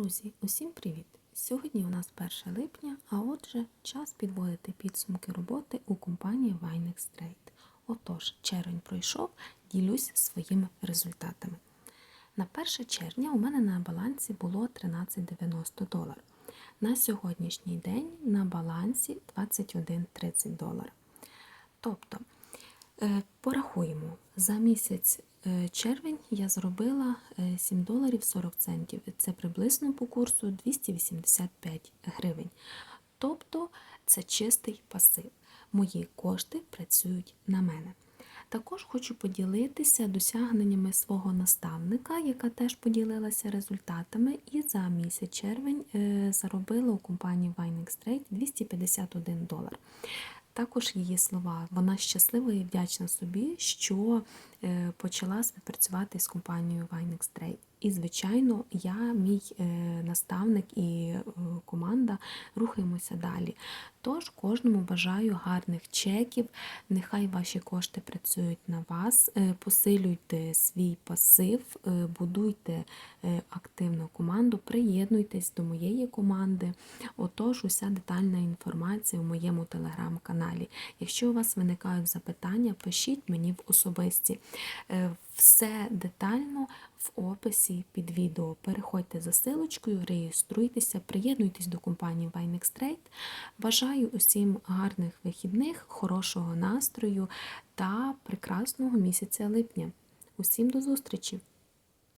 Друзі, усім привіт! Сьогодні у нас 1 липня, а отже, час підводити підсумки роботи у компанії Vinex Trade. Отож, червень пройшов, ділюсь своїми результатами. На 1 червня у мене на балансі було 13,90 долар. На сьогоднішній день на балансі 21,30 долар. Тобто, Порахуємо, за місяць е, червень я зробила е, 7 доларів 40 центів. Це приблизно по курсу 285 гривень. Тобто це чистий пасив. Мої кошти працюють на мене. Також хочу поділитися досягненнями свого наставника, яка теж поділилася результатами, і за місяць червень е, заробила у компанії Vinex Trade 251 долар. Також її слова, вона щаслива і вдячна собі, що е, почала співпрацювати з компанією Vinex. І, звичайно, я, мій е, наставник і е, команда рухаємося далі. Тож кожному бажаю гарних чеків. Нехай ваші кошти працюють на вас, е, посилюйте свій пасив, будуйте активну команду, приєднуйтесь до моєї команди. Отож, уся детальна інформація у моєму телеграм-каналі. Якщо у вас виникають запитання, пишіть мені в особисті. Все детально в описі під відео. Переходьте за силочкою, реєструйтеся, приєднуйтесь до компанії Vinex Trade. Бажаю усім гарних вихідних, хорошого настрою та прекрасного місяця липня. Усім до зустрічі!